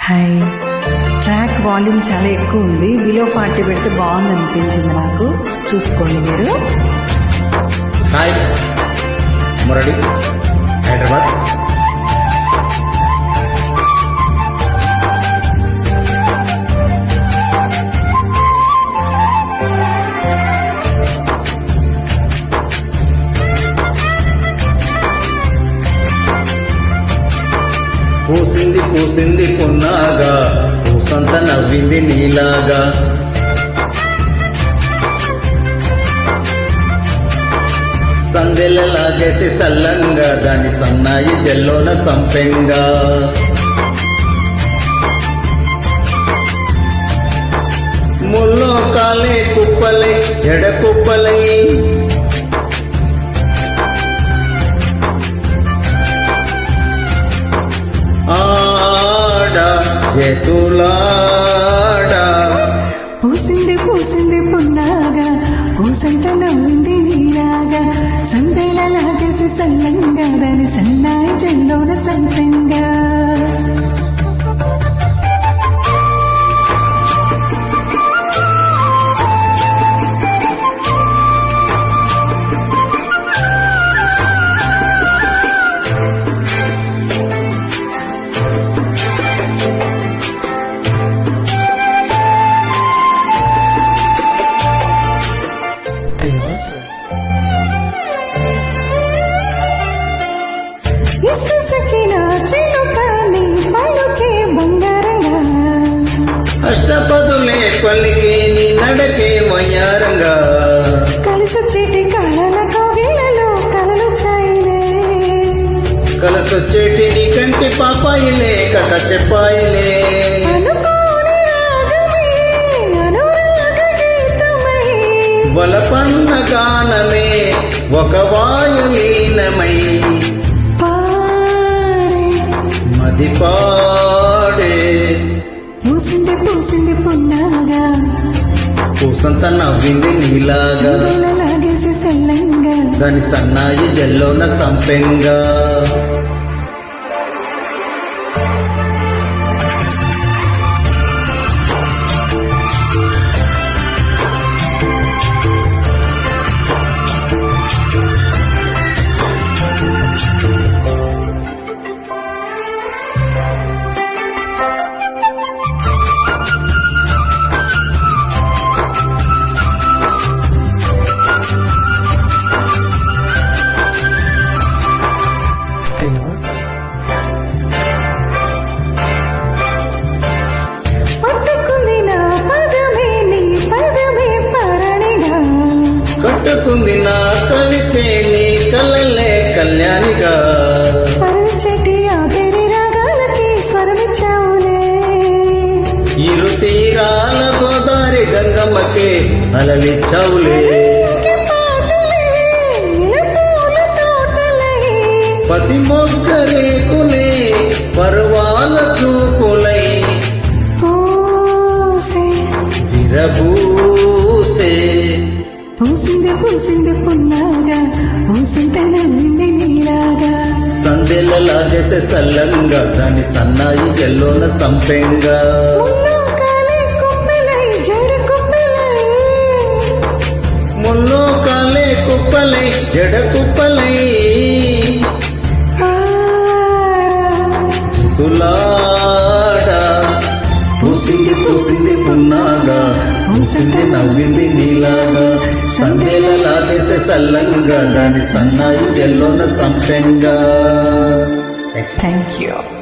Hi. Track volume చాలా ఎక్కువ ఉంది. బిలో ఫార్టీ పెడితే బాగుంది అనిపించింది నాకు. చూసుకోండి మీరు. హాయ్. మురళి హైదరాబాద్. పూసింది పున్నాగా పూసంత నవ్వింది నీలాగా. సందెలలాగేసి సల్లంగా దాని సన్నాయి జల్లోన సంపెంగా. ముల్లో కాలే కుప్పలై జడ కుప్పలై. జతులాడా పూసింది పూసింది పున్నాగా పూసంత నవ్వింది నీలాగా సందేల లాగేసి సల్లంగా నీ నడకే వయ్యారంగా. కలిసొచ్చేటి కళల కవిళ్ళలో కలలు చాయిలే కలసొచ్చేటి నీ కంటి పాపాయిలే కథ చెప్పాయిలే. వలపన్న గానమే ఒక వాయులీనమై. మది పాడే. పూసింది పూసింది పున్నాగా. పూసంత నవ్వింది నీలాగా. దాని సన్నాయి జల్లోన సంపెంగా. కట్టుకుంది నా కవితే నీ కలలే కళ్యాణిగా. ఇరు తీరాల గోదారి గంగమ్మకే అలలిచ్చావులే పసి మొగ్గ రేకులే సందెలలాగేసే సల్లంగా దాని సన్నాయి జల్లోన సంపెంగా. ముల్లో కాలే కుప్పెలై జడ కుప్పెలై. ముల్లో కాలే కుప్పలై జడ కుప్పలై. తులాడా పూసింది పూసింది పున్నాగా పూసింది నవ్వింది నీలాగా. సందేల లాగేసే సల్లంగా దాని సన్నాయి జల్లోన సంపెంగా. you.